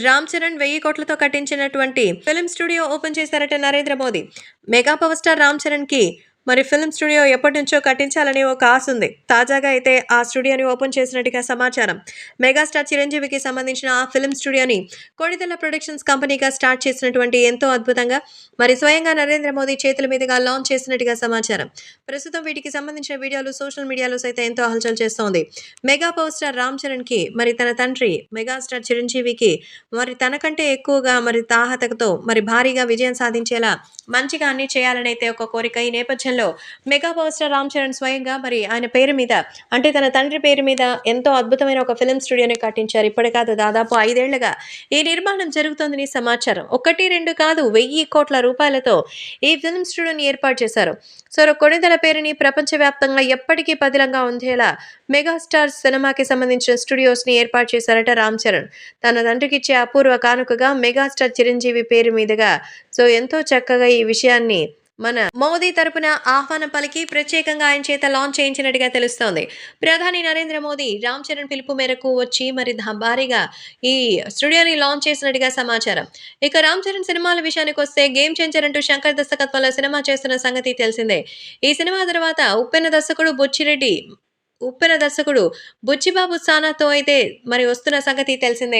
రామ్ చరణ్ వెయ్యి కోట్లతో కట్టించినటువంటి film studio open చేశారట Narendra Modi. Mega power star Ram చరణ్కి మరి ఫిల్మ్ స్టూడియో ఎప్పటి నుంచో కట్టించాలని ఒక ఆశ ఉంది. తాజాగా అయితే ఆ స్టూడియోని ఓపెన్ చేసినట్టుగా సమాచారం. మెగాస్టార్ చిరంజీవికి సంబంధించిన ఆ ఫిల్మ్ స్టూడియోని కొడిదెల ప్రొడక్షన్స్ కంపెనీగా స్టార్ట్ చేసినటువంటి ఎంతో అద్భుతంగా మరి స్వయంగా నరేంద్ర మోదీ చేతుల మీదుగా లాంచ్ చేసినట్టుగా సమాచారం. ప్రస్తుతం వీటికి సంబంధించిన వీడియోలు సోషల్ మీడియాలో సైతం ఎంతో హల్చల్ చేస్తోంది. మెగా పవర్ స్టార్ రామ్ చరణ్కి మరి తన తండ్రి మెగాస్టార్ చిరంజీవికి మరి తనకంటే ఎక్కువగా మరి తాహతతో మరి భారీగా విజయం సాధించేలా మంచిగా అన్ని చేయాలనైతే ఒక కోరిక ఈ నేపథ్యంలో mega power star Ram Charan స్వయంగా మరి ఆయన పేరు మీద అంటే తన తండ్రి పేరు మీద ఎంతో అద్భుతమైన ఒక ఫిలిం స్టూడియోని కట్టించారు. ఇప్పటి కాదు దాదాపు ఐదేళ్ళుగా ఈ నిర్మాణం జరుగుతోందని సమాచారం. ఒకటి రెండు కాదు వెయ్యి కోట్ల రూపాయలతో ఈ ఫిలిం స్టూడియోని ఏర్పాటు చేశారు. సో కొణిదల పేరుని ప్రపంచవ్యాప్తంగా ఎప్పటికీ పదిలంగా ఉండేలా మెగాస్టార్ సినిమాకి సంబంధించిన స్టూడియోస్ని ఏర్పాటు చేశారట రామ్ చరణ్. తన తండ్రికి ఇచ్చే అపూర్వ కానుకగా మెగాస్టార్ చిరంజీవి పేరు మీదుగా సో ఎంతో చక్కగా ఈ విషయాన్ని మన మోదీ తరపున ఆహ్వానం పలికి ప్రత్యేకంగా ఆయన చేత లాంచ్ చేయించినట్టుగా తెలుస్తోంది. ప్రధాని నరేంద్ర మోదీ రామ్ చరణ్ పిలుపు మేరకు వచ్చి మరి భారీగా ఈ స్టూడియోని లాంచ్ చేసినట్టుగా సమాచారం. ఇక రామ్ చరణ్ సినిమాల విషయానికి వస్తే గేమ్ చేంజర్ అంటూ శంకర్ దర్శకత్వంలో సినిమా చేస్తున్న సంగతి తెలిసిందే. ఈ సినిమా తర్వాత ఉప్పెన దర్శకుడు బుచ్చిరెడ్డి ఉప్పెన దర్శకుడు బుచ్చిబాబు సానాతో అయితే మరి వస్తున్న సంగతి తెలిసిందే.